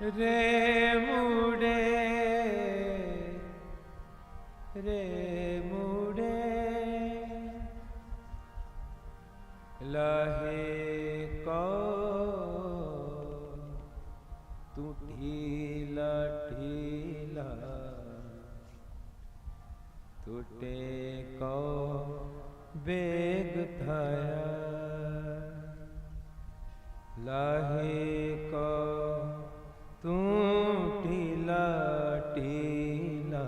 ਰੇ ਮੂੜੇ ਰੇ ਮੂੜੇ ਲਾਹੇ ਕੋ ਤੂੰ ਢੀਲਾ ਢੀਲਾ ਟੁੱਟੇ ਕੋ ਬੇਗ ਥਾਇਆ ਲਾਹੇ ਕੋ ਤੂੰ ਢੀਲਾ ਢੀਲਾ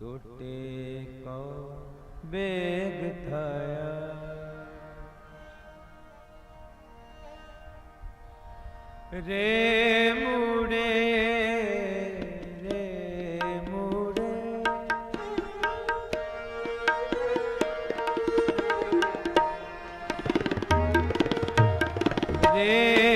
ਟੁੱਟੇ ਕੋ ਬੇਗ ਥਾਇਆ। ਰੇ ਮੂੜੇ ਰੇ ਮੂੜੇ। ਰੇ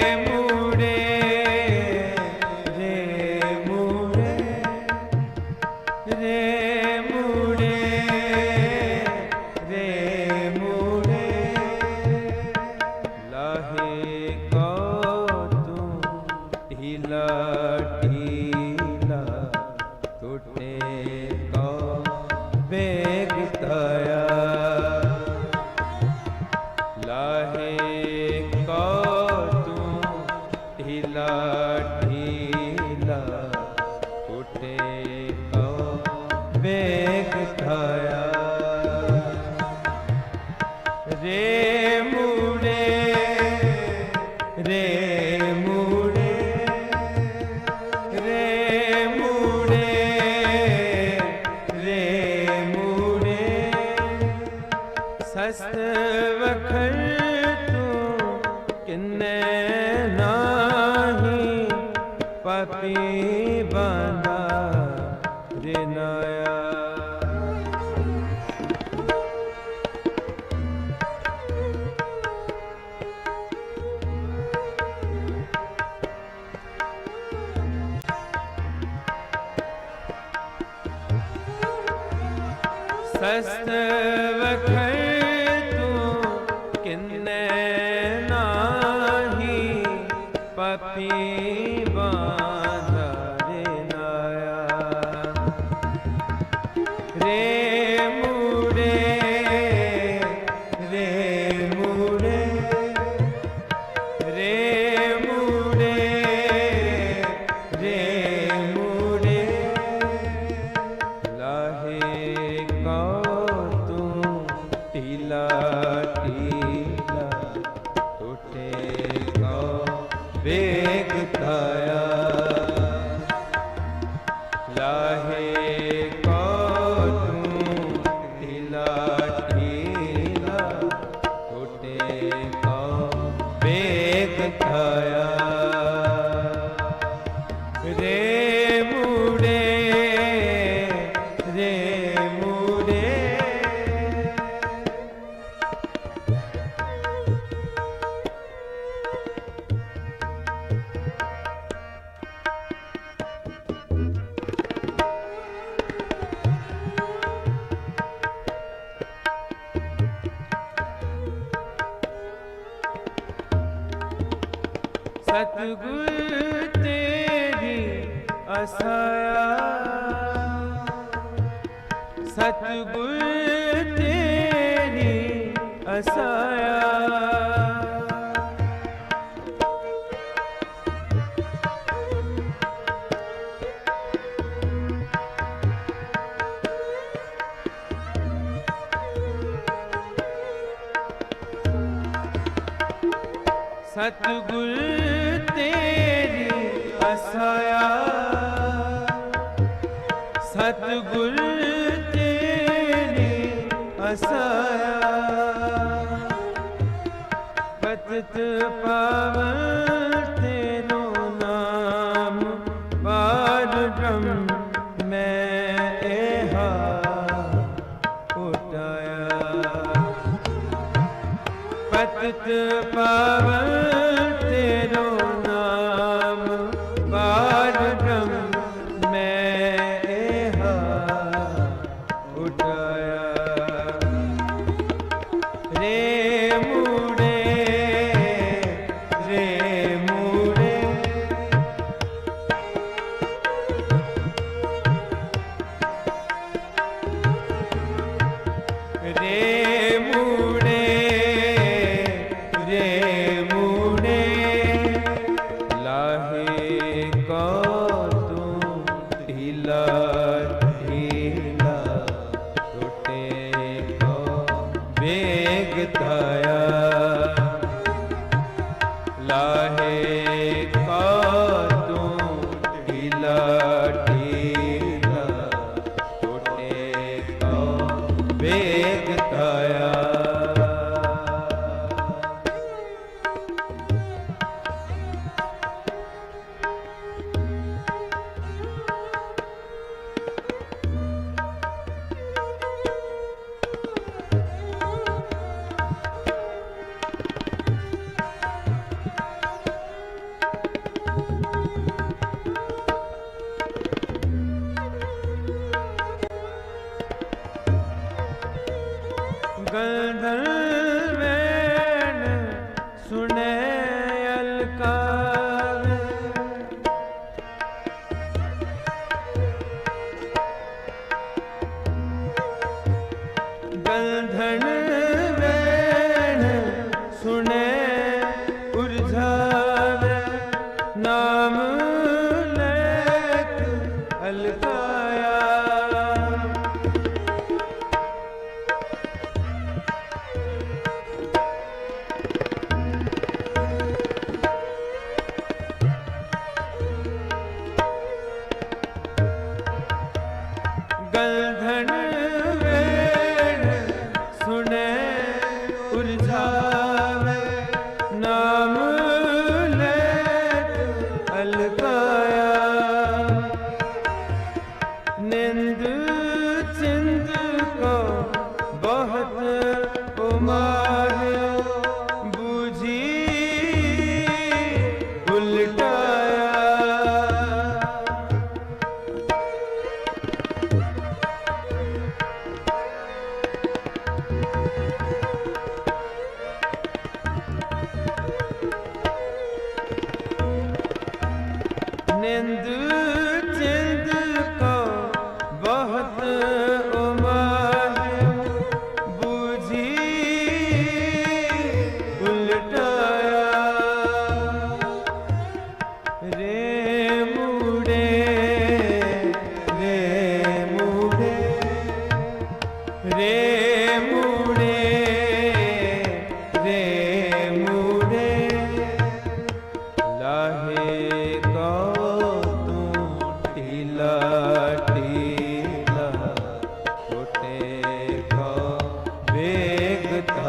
ਲਾਹੇ ਕੋ ਤੂੰ ਢੀਲਾ ਸਸਤ ਵਖਰ ਤੂੰ ਕਿੰਨੇ ਨਾਹੀ ਪਾਪੀ ਬਾਂਦਾ ਢੀਲਾ ਸਤਿਗੁਰ ਤੇਰੀ ਅਸਾਇਆ। ਸਤਿਗੁਰ ਤੇਰੀ ਅਸਾਇਆ। ਸਤਿਗੁਰ ਤੇਰੀ ਅਸਾਇਆ ਪਾਵਨ का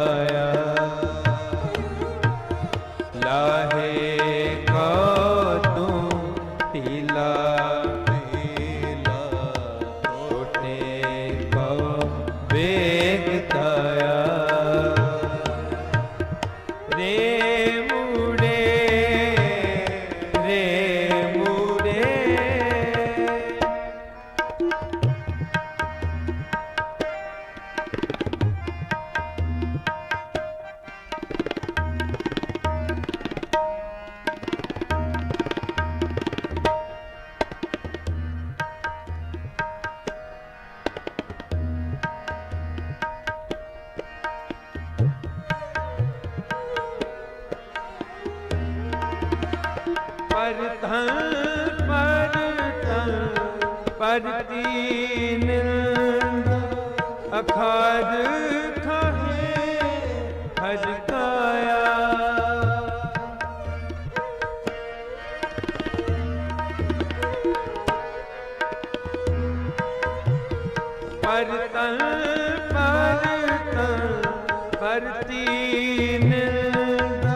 Jaya ਅਖਾਜ ਹਜ ਕਾਇਆ। ਪਰਤਨ ਪਰਤਨ ਪਰਤੀ ਨਿੰਦਾ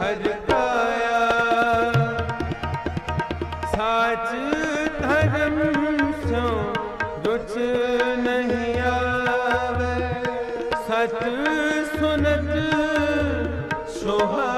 ਹਜ ਕਾਇਆ। ਸਾਚ ਧਰਮ ਰੁਚ ਨਹੀਂ ਆਵੇ। ਸਤ ਸੁਨਤ ਸੁਹਾ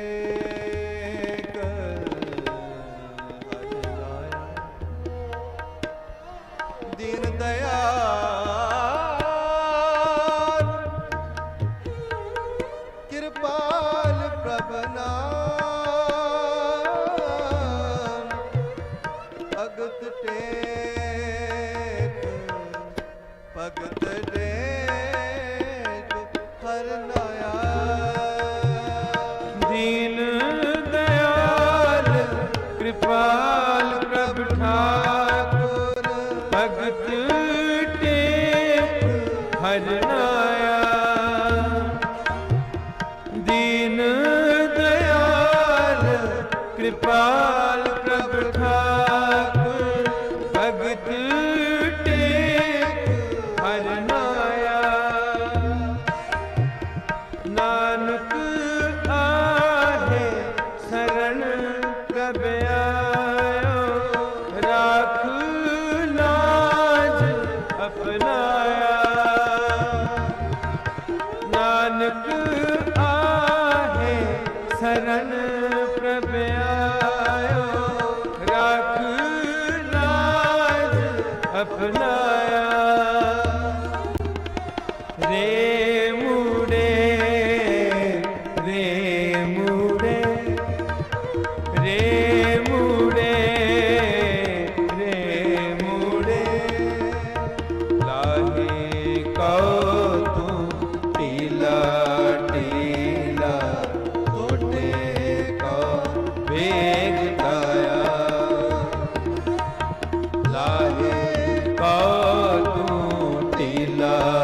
नानक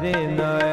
ਬਾਦਰ ਨਾਇਆ